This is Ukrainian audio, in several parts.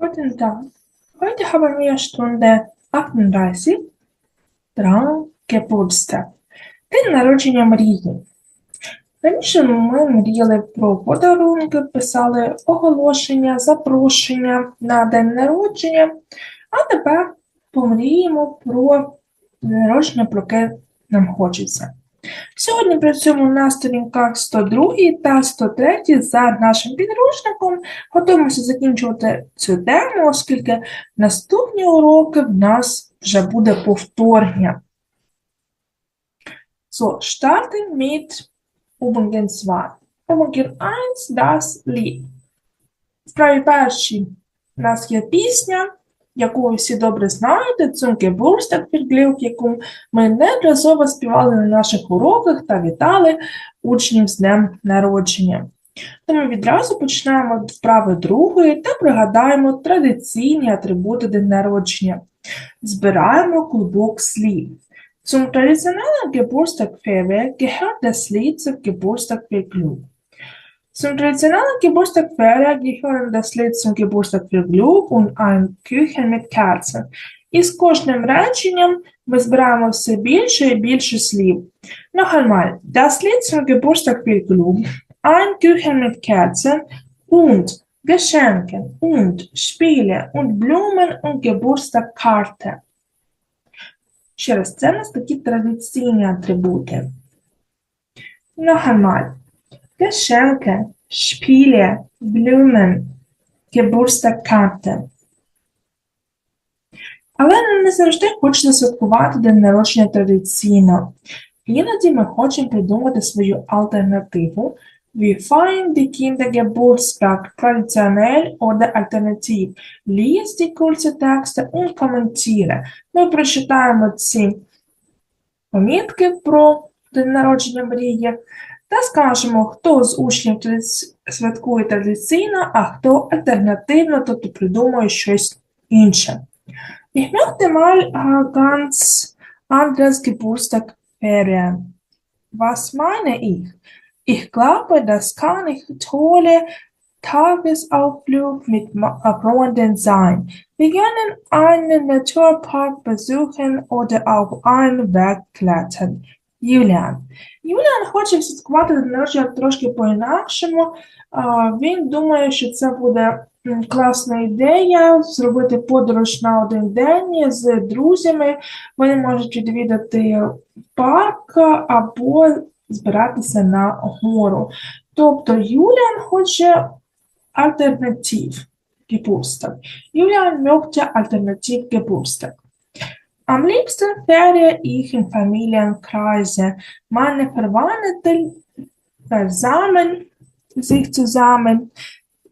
Guten Tag. Heute haben wir Stunde 38 Traum Geburtstag. День народження мрії. Раніше ми мріяли про подарунки, писали оголошення, запрошення на день народження, а тепер помріємо про народження, про яке нам хочеться. Сьогодні працюємо на сторінках 102 та 103 за нашим підручником. Готуємося закінчувати цю тему, оскільки наступні уроки в нас вже буде повторення. So, starten mit Übungen 2. Übungen 1, das Lied. В правій першій у нас є пісня, яку ви всі добре знаєте, Цунке Бурстак Фірглюк, яку ми неодноразово співали на наших уроках та вітали учнів з днем народження. Тому відразу починаємо вправи другої та пригадаємо традиційні атрибути день народження. Збираємо клубок слів. Zum traditionellen Geburtstagfeuerwerk gehört das Lied zum Geburtstag-Verglück. Zum traditionellen Geburtstagfeuerwerk gehören das Lied zum Geburtstag-Verglück und ein Küchen mit Kerzen. І з кожним реченням ми збираємо все більше і більше слів. Noch einmal. Das Lied zum Geburtstag-Verglück, ein Küchen mit Kerzen und Geschenke und Spiele und Blumen und Geburtstagkarte. Ще раз, це в нас такі традиційні атрибути. Noch einmal. Geschenke, Spiele, Blumen, Geburtstagkarte. Але не завжди хочеться святкувати день народження традиційно. Іноді ми хочемо придумати свою альтернативу. Wir feiern die Kindergeburtstag traditionell oder alternativ. Lies die kurze Texte und kommentiere. Ми прочитаємо ці помітки про день народження мрії та скажемо, хто з учнів тради- святкує традиційно, а хто альтернативно, тобто придумує щось інше. Ich möchte mal äh, ganz anderes Geburtstag feiern. Was meine ich? Ich glaube, das kann ich tolle Tagesausflug mit Ma- äh, Freunden sein. Wir können einen Naturpark besuchen oder auf einen Berg klettern. Юліан. Юліан хоче святкувати день народження трошки по-інакшому. Він думає, що це буде класна ідея зробити подорож на один день з друзями. Вони можуть відвідати парк або збиратися на гору. Тобто Юліан хоче альтернатив Geburtstag. Julian möchte alternativ Geburtstag. Am liebsten feiere ich in Familienkreise. Meine Verwandten versammeln sich zusammen,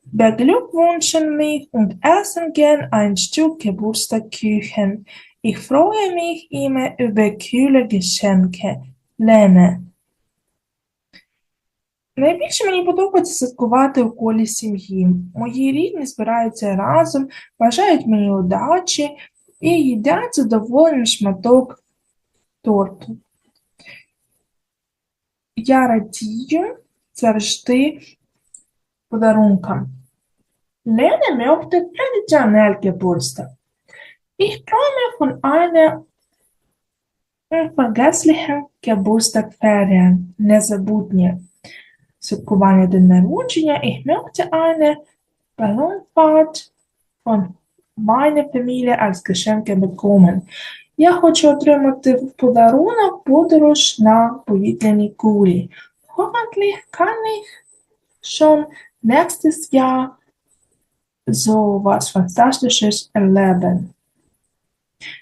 beglückwünschen mich und essen gern ein Stück Geburtstagkuchen. Ich freue mich immer über kühle Geschenke. Lene. Найбільше мені подобається святкувати у колі сім'ї. Мої рідні збираються разом, бажають мені удачі і їдять задоволений шматок торту. Я радію завжди подарункам. Lerne möchte traditionell Geburtstag. Ich träume von einer unvergesslichen Geburtstagferien, незабутнє святкування день народження. Ich möchte eine Ballonfahrt von meiner Familie als Geschenke bekommen. Я хочу отримати в подарунок подорож на повітряній кулі. Hoffentlich kann ich schon nächstes Jahr so was Fantastisches erleben.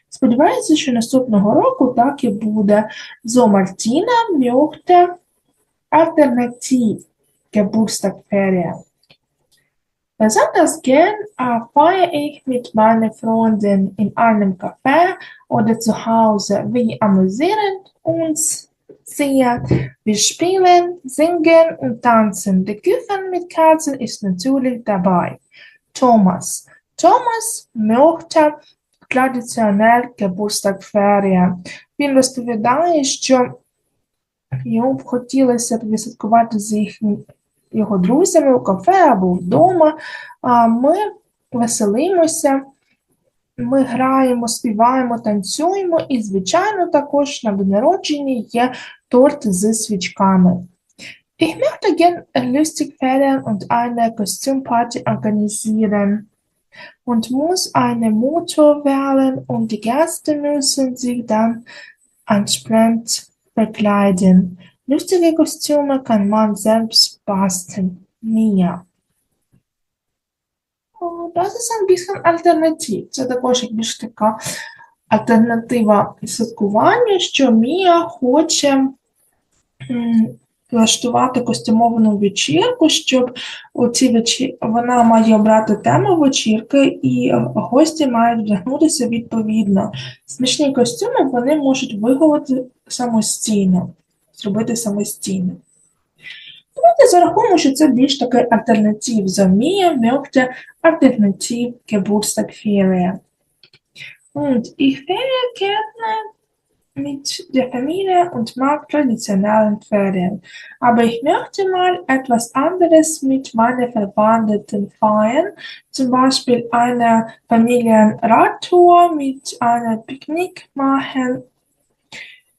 Сподіваюся, що наступного року так і буде. So Martina möchte alternativ Geburtstagferien. Besonders gern äh, feiere ich mit meinen Freunden in einem Café oder zu Hause. Wir amüsieren uns sehr. Wir spielen, singen und tanzen. Der Kuchen mit Kerzen ist natürlich dabei. Thomas. Thomas möchte traditionell Geburtstagferien. Він розповідає, що йому б хотілося б відсвяткувати з їхнім його друзями у кафе або вдома. Ми веселимося, ми граємо, співаємо, танцюємо, і, звичайно, також на день народження є торт з свічками. Ich möchte gern lustig feiern und eine Kostümparty organisieren und muss eine Motor wählen und die Gäste müssen sich dann entsprechend bekleiden. Lustige Kostüme kann man selbst basteln. Mia. Das ist ein bisschen alternativ. Це також більш така альтернатива святкування, що Мія хоче влаштувати костюмовану вечірку, щоб у цій вечі... вона має обрати тему вечірки, і гості мають вдягнутися відповідно. Смішні костюми вони можуть виголити самостійно, зробити самостійно. Давайте зарахуємо, що це більш такий альтернатив за Mia möchte alternativ Geburtstag Ferien. Und ich feiere gerne mit der Familie und mag traditionellen Ferien. Aber ich möchte mal etwas anderes mit meinen Verwandten feiern, zum Beispiel eine Familienradtour mit einem Picknick machen.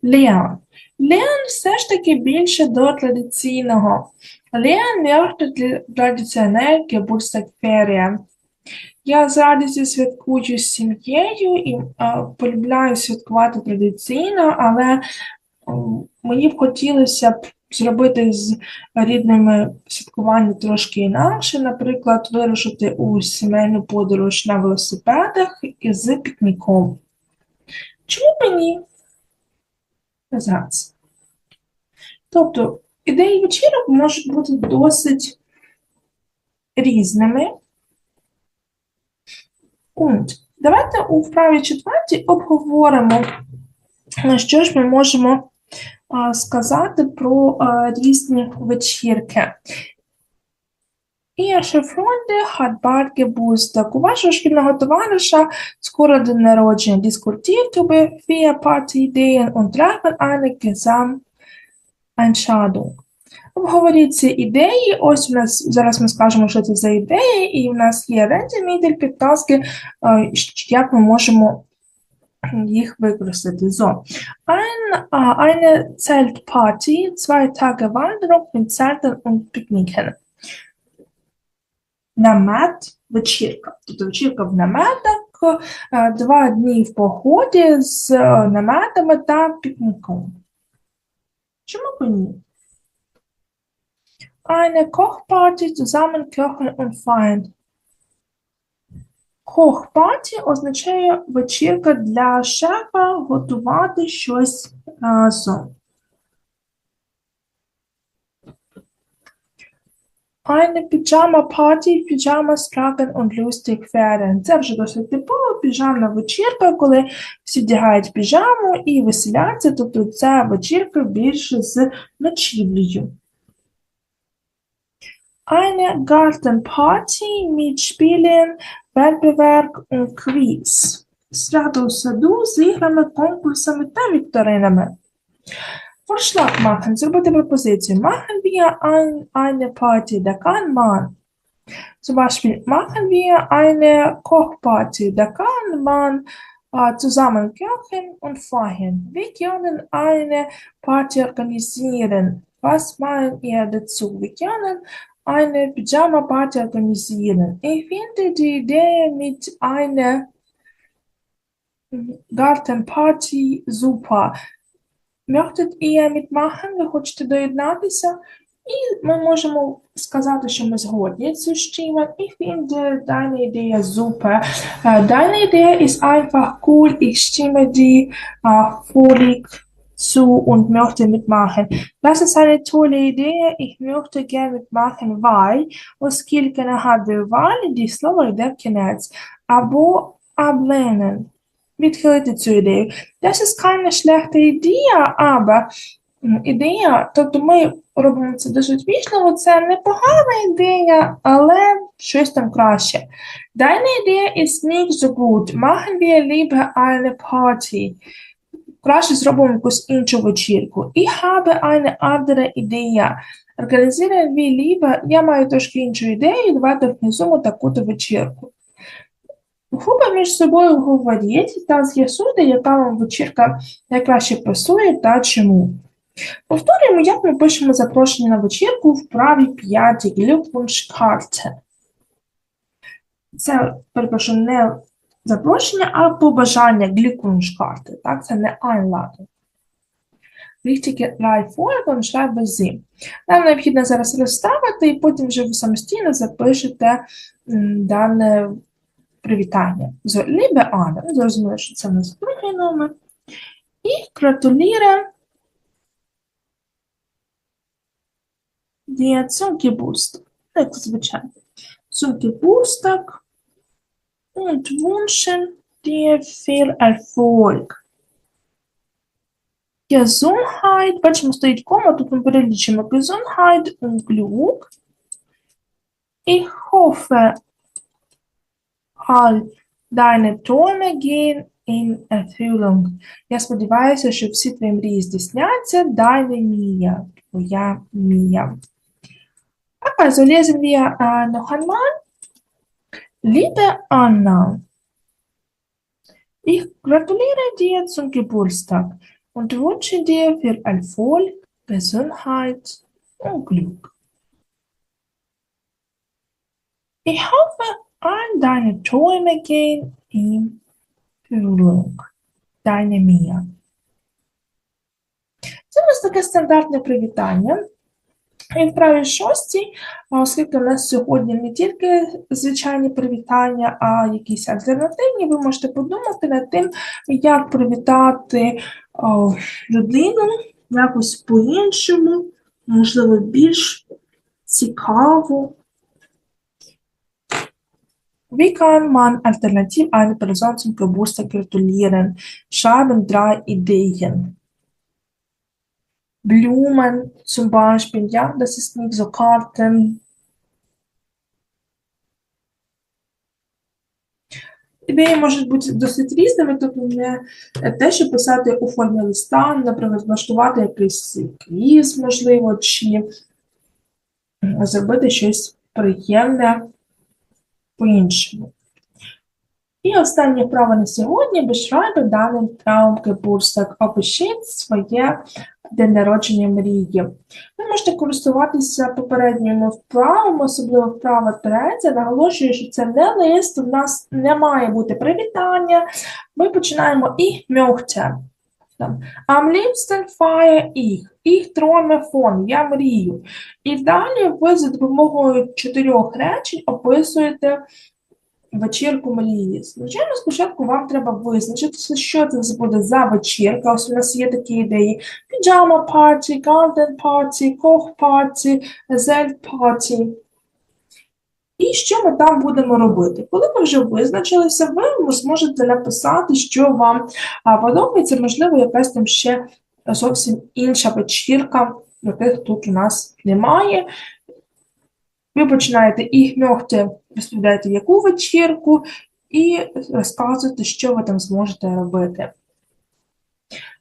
Leon. Leon все ж таки більше до традиційного. Leon möchte traditionell Geburtstag Ferien. Я з радістю святкую з сім'єю і е, полюбляю святкувати традиційно, але мені б хотілося б зробити з рідними святкування трошки інакше, наприклад, вирушити у сімейну подорож на велосипедах і з пікніком. Чому б Зараз. Тобто, ідеї вечірок можуть бути досить різними. Und давайте у вправі четвертій обговоримо, що ж ми можемо сказати про різні вечірки. Freunde hat bald Geburtstag. У вашого шкільного товариша скоро день народження. Diskutiert über vier Partyideen und treffen eine Gesamtentscheidung. Обговоріть ці ідеї. Ось у нас зараз ми скажемо, що це за ідеї, і в нас є рентімідель, підказки, е, як ми можемо їх використати. So, ein, äh, eine Zeltparty, zwei Tage Wanderung mit Zelten und Picknicken. Намет, вечірка. Тобто вечірка в наметах, е, два дні в поході з е, наметами та пікніком. Чому б ні? Eine Kochparty zusammen kochen und feiern. Kochparty означає вечірка для шефа готувати щось разом. Eine Pyjama-Party, tragen und lustig werden. Це вже досить типова піжамна вечірка, коли всі вдягають піжаму і веселяться, тобто це вечірка більше з ночівлею. Eine Gartenparty mit Spielen, Wettbewerb und Quiz. Свято у саду з іграми, конкурсами та вікторинами. Vorschlag machen, zur Proposition. Machen wir ein, eine Party, da kann man. Zum Beispiel machen wir eine Kochparty, da kann man äh, zusammen kochen und feiern. Wir können eine Party organisieren. Was meint ihr dazu? Wir können eine Pyjama-Party organisieren. Ich finde die Idee mit einer Gartenparty super. Möchtet ihr mitmachen? Ви хочете доєднатися? І ми можемо сказати, що ми згодні з Stimmen. Ich finde deine Idee super. Äh, Deine Idee ist einfach cool. Ich stimme dir äh, völlig zu und möchte mitmachen. Das ist eine tolle Idee. Ich möchte gerne mitmachen, weil, оскільки нагадую, weil, die слово йде в кінець. Або ablehnen. Відхилити цю ідею. Das ist keine schlechte Idee, ідея, тобто ми робимо це дуже вічливо, це непогана ідея, але щось там краще. Deine Idee ist nicht so gut. Machen wir lieber eine Party. Краще зробимо якусь іншу вечірку. Ich habe eine andere Idee. Organisieren wir lieber, я маю трошки іншу ідею, давайте внизу таку-то вечірку. Група між собою говоріть та з'ясуйте, яка вам вечірка найкраще пасує та чому. Повторюємо, як ми пишемо запрошення на вечірку в праві 5 Glückwunschkarte. Це, перепрошую, не запрошення, а побажання Glückwunschkarte. Так, це не Einladung. Richtige Reihenfolge und schreibe sie. Нам необхідно зараз розставити, і потім вже ви самостійно запишете дане привітання. з Liebe Anne, зрозуміло, що це у нас другий номер. І гратуліре dir zum Geburtstag. Звичайно. Zum und wünschen dir viel Erfolg. Gesundheit, бачимо, стоїть кома, тут ми перелічимо Gesundheit und Glück. Ich hoffe, all deine Träume gehen in Erfüllung. Я сподіваюся, що всі твої мрії здійсняться. Deine Mia, твоя Мія. Also lesen wir äh, noch einmal. Liebe Anna, ich gratuliere dir zum Geburtstag und wünsche dir viel Erfolg, Gesundheit und Glück. Ich hoffe, all deine Träume gehen in Erfüllung. Deine Mia. Це ось таке стандартне привітання. І в правій шостій, оскільки у нас сьогодні не тільки звичайні привітання, а якісь альтернативні, ви можете подумати над тим, як привітати о, людину якось по-іншому, можливо, більш цікаво. Wie kann man alternativ eine Person zum Geburtstag gratulieren? Schreiben drei Ideen. Blumen zum Beispiel, ja, das ist nicht so Karten. Ідеї можуть бути досить різними, тобто не те, що писати у формі листа, наприклад, влаштувати якийсь квіз, можливо, чи зробити щось приємне по-іншому. І останнє вправо на сьогодні beschreibe deinen Traumgeburtstag. Опишіть своє день народження мрії. Ви можете користуватися попередніми вправами, особливо вправа третя. Наголошую, що це не лист, у нас не має бути привітання. Ми починаємо ich möchte. Там, Am liebsten feiere ich. Ich träume von. Я мрію. І далі ви за допомогою чотирьох речень описуєте вечірку мрії. Звичайно, спочатку вам треба визначитися, що це буде за вечірка. Ось у нас є такі ідеї: піджама парті, гарден парті, кох парті, зельт парті. І що ми там будемо робити? Коли ви вже визначилися, ви зможете написати, що вам подобається, можливо, якась там ще зовсім інша вечірка, яких тут у нас немає. Ви починаєте і möchte, розповідаєте, яку вечірку, і розказуєте, що ви там зможете робити.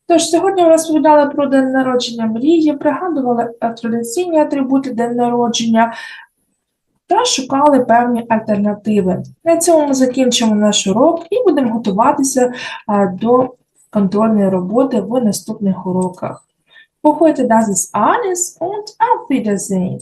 Тож, сьогодні ми розповідали про день народження мрії, пригадували традиційні атрибути день народження та шукали певні альтернативи. На цьому ми закінчимо наш урок і будемо готуватися до контрольної роботи в наступних уроках. Heute das ist alles und auf Wiedersehen.